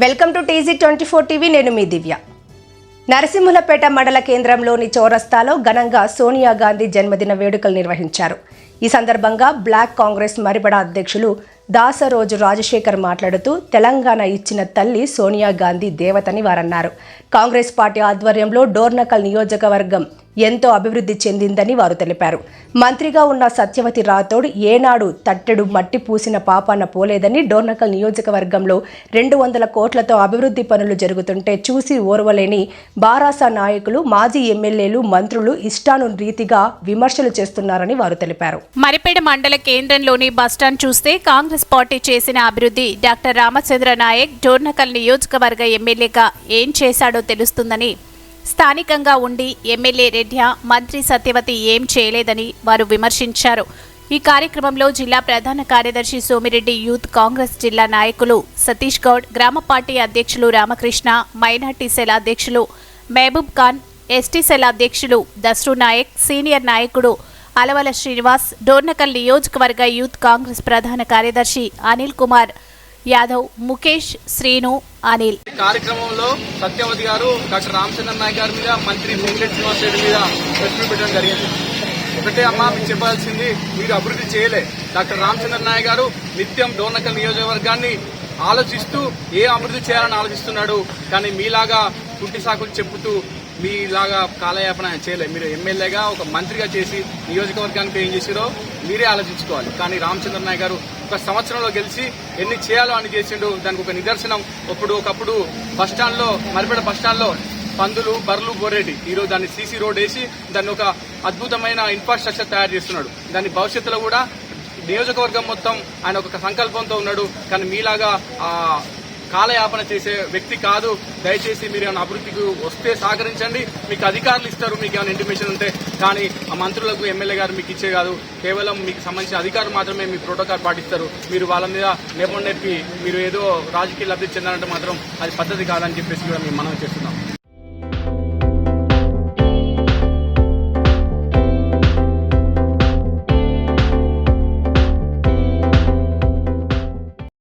Welcome to TG twenty four TV నేను మీ దివ్య. నరసింహులపేట మండల కేంద్రంలోని చౌరస్తాలో ఘనంగా సోనియా గాంధీ జన్మదిన వేడుకలు నిర్వహించారు. ఈ సందర్భంగా బ్లాక్ కాంగ్రెస్ మరిబడ అధ్యక్షులు దాసరోజు రాజశేఖర్ మాట్లాడుతూ తెలంగాణ ఇచ్చిన తల్లి సోనియా గాంధీ దేవతని వారన్నారు. కాంగ్రెస్ పార్టీ ఆధ్వర్యంలో డోర్నకల్ నియోజకవర్గం ఎంతో అభివృద్ధి చెందిందని వారు తెలిపారు. మంత్రిగా ఉన్న సత్యవతి రాథోడ్ ఏనాడు తట్టెడు మట్టి పూసిన పాపాన పోలేదని డోర్నకల్ నియోజకవర్గంలో రెండు వందల కోట్లతో అభివృద్ధి పనులు జరుగుతుంటే చూసి ఓర్వలేని బారాసా నాయకులు మాజీ ఎమ్మెల్యేలు మంత్రులు ఇష్టాను రీతిగా విమర్శలు చేస్తున్నారని వారు తెలిపారు. మరిపేట మండల కేంద్రంలోని బస్టాండ్ చూస్తే కాంగ్రెస్ పార్టీ చేసిన అభివృద్ధి డాక్టర్ రామచంద్ర నాయక్ డోర్నకల్ నియోజకవర్గ ఎమ్మెల్యేగా ఏం చేశాడో తెలుస్తుందని స్థానికంగా ఉండి ఎమ్మెల్యే రెడ్డి మంత్రి సత్యవతి ఏం చేయలేదని వారు విమర్శించారు. ఈ కార్యక్రమంలో జిల్లా ప్రధాన కార్యదర్శి సోమిరెడ్డి యూత్ కాంగ్రెస్ జిల్లా నాయకులు సతీష్ గౌడ్ గ్రామ పార్టీ అధ్యక్షులు రామకృష్ణ మైనార్టీ సెల్ అధ్యక్షులు మహబూబ్ ఖాన్ ఎస్టీ సెల్ అధ్యక్షులు దస్రు నాయక్ సీనియర్ నాయకుడు అలవల శ్రీనివాస్ డోర్నకల్ నియోజకవర్గ యూత్ కాంగ్రెస్ ప్రధాన కార్యదర్శి అనిల్ కుమార్ యాదవ్ ముఖేష్ శ్రీను అనిల్. కార్యక్రమంలో సత్యవతి గారు డాక్టర్ రామచంద్ర నాయక్ గారి మీద మంత్రి పొంగిరెడ్డి శ్రీనివాస్ రెడ్డి మీద ప్రశ్నలు పెట్టడం జరిగింది. ఒకటే అమ్మా మీకు చెప్పాల్సింది మీరు అభివృద్ధి చేయలే. డాక్టర్ రామచంద్ర నాయక్ గారు నిత్యం డోర్నకల్ నియోజకవర్గాన్ని ఆలోచిస్తూ ఏ అభివృద్ధి చేయాలని ఆలోచిస్తున్నాడు? కానీ మీలాగా కుంటి సాకులు చెప్పుతూ మీలాగా కాలయాపన చేయలేదు మీరు ఎమ్మెల్యేగా ఒక మంత్రిగా చేసి నియోజకవర్గానికి ఏం చేసిరో మీరే ఆలోచించుకోవాలి. కానీ రామచంద్ర నాయక్ గారు ఒక సంవత్సరంలో గెలిచి ఎన్ని చేయాలో అని చేసిండు. దానికి ఒక నిదర్శనం ఇప్పుడు ఒకప్పుడు బస్ మరిపేట బస్ పందులు బర్లు గొర్రెటి. ఈరోజు దాన్ని సీసీ రోడ్ వేసి దాన్ని ఒక అద్భుతమైన ఇన్ఫ్రాస్ట్రక్చర్ తయారు చేస్తున్నాడు. దాని భవిష్యత్తులో కూడా నియోజకవర్గం మొత్తం ఆయన ఒక సంకల్పంతో ఉన్నాడు. కానీ మీలాగా కాలయాపన చేసే వ్యక్తి కాదు. దయచేసి మీరు ఏమైనా అభివృద్ధికి వస్తే సహకరించండి. మీకు అధికారులు ఇస్తారు మీకు ఏమైనా ఇంటిమేషన్ ఉంటే. కానీ ఆ మంత్రులకు ఎమ్మెల్యే గారు మీకు ఇచ్చే కాదు. కేవలం మీకు సంబంధించిన అధికారులు మాత్రమే మీ ప్రోటోకాల్ పాటిస్తారు. మీరు వాళ్ళ మీద నెపం నేర్పి మీరు ఏదో రాజకీయ లబ్ధి చెందాలంటే మాత్రం అది పద్ధతి కాదని చెప్పేసి కూడా మేము మనం చేస్తున్నాం.